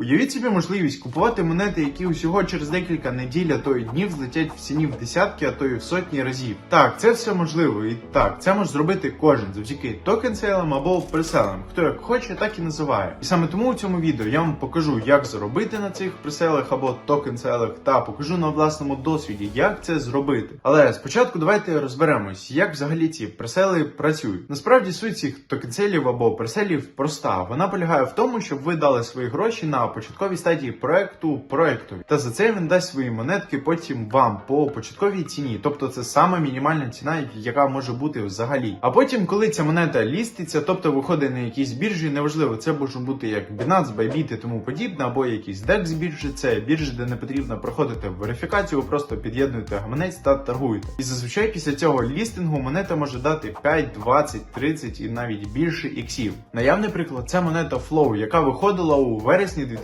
Уявіть собі можливість купувати монети, які усього через декілька неділь, а то й днів злетять в ціні в десятки, а то й в сотні разів. Так, це все можливо, і так, це може зробити кожен завдяки токен сейлам або преселам, хто як хоче, так і називає. І саме тому у цьому відео я вам покажу, як заробити на цих преселах або токен сейлах, та покажу на власному досвіді, як це зробити. Але спочатку давайте розберемось, як взагалі ці пресели працюють. Насправді суть цих токенселів або преселів проста. Вона полягає в тому, щоб ви дали свої гроші на початковій стадії проекту проектові. Та за це він дасть свої монетки потім вам по початковій ціні. Тобто це сама мінімальна ціна, яка може бути взагалі. А потім, коли ця монета ліститься, тобто виходить на якісь біржі, неважливо, це може бути як Binance, Bybit і тому подібне, або якісь DEX біржі, це біржі, де не потрібно проходити верифікацію, просто під'єднуєте гаманець та торгуєте. І зазвичай після цього лістингу монета може дати 5, 20, 30 і навіть більше іксів. Наявний приклад це монета Flow, яка виходила у вересні 2020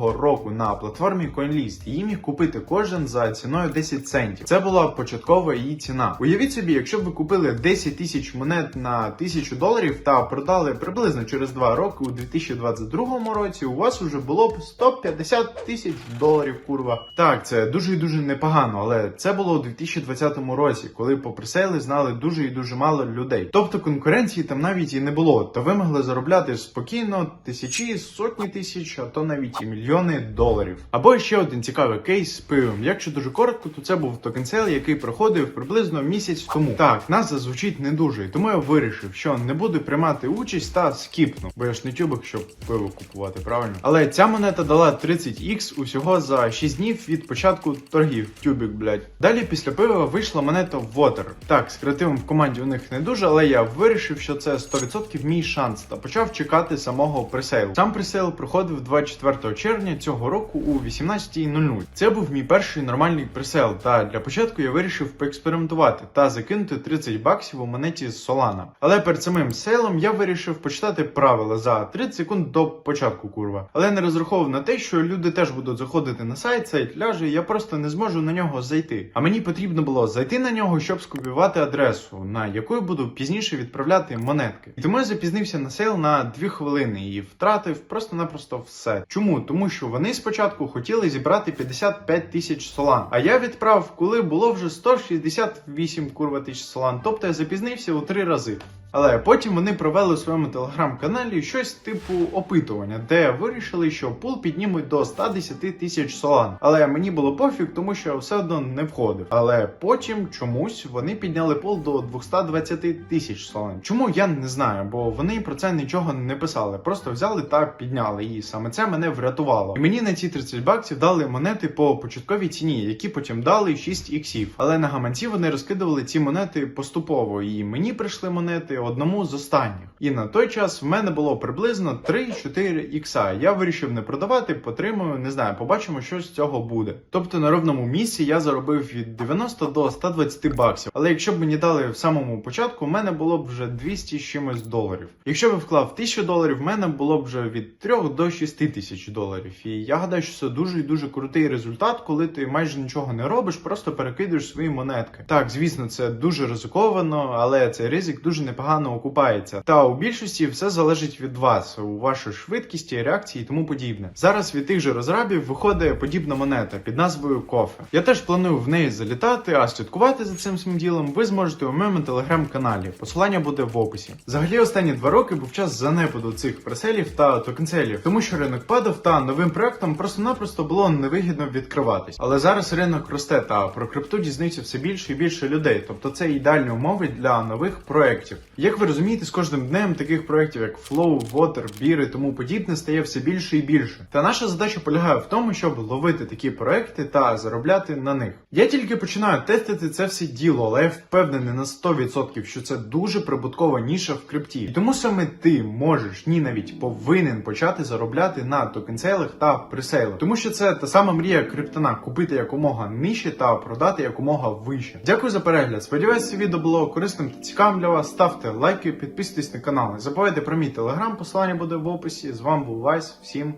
року на платформі CoinList. Її міг купити кожен за ціною 10 центів. Це була початкова її ціна. Уявіть собі, якщо б ви купили 10 тисяч монет на 1000 доларів та продали приблизно через 2 роки у 2022 році, у вас вже було б 150 тисяч доларів. Курва. Так, це дуже і дуже непогано, але це було у 2020 році, коли по пресейли знали дуже і дуже мало людей. Тобто конкуренції там навіть і не було. Та ви могли заробляти спокійно тисячі, сотні тисяч, а то навіть і мільйони доларів. Або ще один цікавий кейс з пивом. Якщо дуже коротко, то це був токенсейл, який проходив приблизно місяць тому. Так, назва звучить не дуже, тому я вирішив, що не буду приймати участь та скіпну, бо я ж не тюбик, щоб пиво купувати, правильно? Але ця монета дала 30x усього за 6 днів від початку торгів. Тюбік, блядь. Далі після пива вийшла монета Water. Так, з креативом в команді у них не дуже, але я вирішив, що це 100% мій шанс та почав чекати самого пресейлу. Сам пресейл проходив 24 червня цього року у 18.00. Це був мій перший нормальний пресейл. Та для початку я вирішив поекспериментувати та закинути 30 баксів у монеті з Solana. Але перед самим сейлом я вирішив почитати правила за 30 секунд до початку курва. Але не розраховував на те, що люди теж будуть заходити на сайт, сайт ляже, я просто не зможу на нього зайти. А мені потрібно було зайти на нього, щоб скопіювати адресу, на яку буду пізніше відправляти монетки. І тому я запізнився на сейл на 2 хвилини і втратив просто-напросто все. Чому? Тому що вони спочатку хотіли зібрати 55 тисяч солан, а я відправ, коли було вже 168 курва тисяч солан. Тобто я запізнився у три рази. Але потім вони провели у своєму телеграм-каналі щось типу опитування, де вирішили, що пул піднімуть до 110 тисяч солан. Але мені було пофіг, тому що я все одно не входив. Але потім чомусь вони підняли пул до 220 тисяч солан. Чому я не знаю, бо вони про це нічого не писали. Просто взяли та підняли. І саме це мене врятувало. І мені на ці 30 баксів дали монети по початковій ціні, які потім дали 6 іксів. Але на гаманці вони розкидували ці монети поступово. І мені прийшли монети одному з останніх. І на той час в мене було приблизно 3-4 ікса. Я вирішив не продавати, потримую, не знаю, побачимо, що з цього буде. Тобто на ровному місці я заробив від 90 до 120 баксів. Але якщо б мені дали в самому початку, в мене було б вже 200 з чимось доларів. Якщо б вклав 1000 доларів, в мене було б вже від 3 до 6 тисяч доларів. І я гадаю, що це дуже і дуже крутий результат, коли ти майже нічого не робиш, просто перекидуєш свої монетки. Так, звісно, це дуже ризиковано, але цей ризик дуже непогано окупається. Та у більшості все залежить від вас, у вашій швидкісті, реакції і тому подібне. Зараз від тих же розрабів виходить подібна монета під назвою Кофе. Я теж планую в неї залітати, а слідкувати за цим своїм ділом ви зможете у моєму телеграм-каналі. Посилання буде в описі. Взагалі, останні два роки був час занепаду цих преселів та токенселів, тому що ринок падав та новим проектам просто-напросто було невигідно відкриватись. Але зараз ринок росте та про крипту дізнаються все більше і більше людей. Тобто це ідеальні умови для нових проєктів. Як ви розумієте, з кожним днем таких проєктів, як Flow, Water, Beer і тому подібне, стає все більше і більше. Та наша задача полягає в тому, щоб ловити такі проекти та заробляти на них. Я тільки починаю тестити це все діло, але я впевнений на 100%, що це дуже прибуткова ніша в крипті. І тому саме ти можеш, ні навіть повинен почати заробляти на токенсейлах та пресейлах. Тому що це та сама мрія криптона купити якомога нижче та продати якомога вище. Дякую за перегляд. Сподіваюся, відео було корисним та цікавим для вас. Ставте лайки, підписуйтесь на канал. Не забувайте про мій телеграм, посилання буде в описі. З вами був Вайс. Всім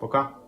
пока.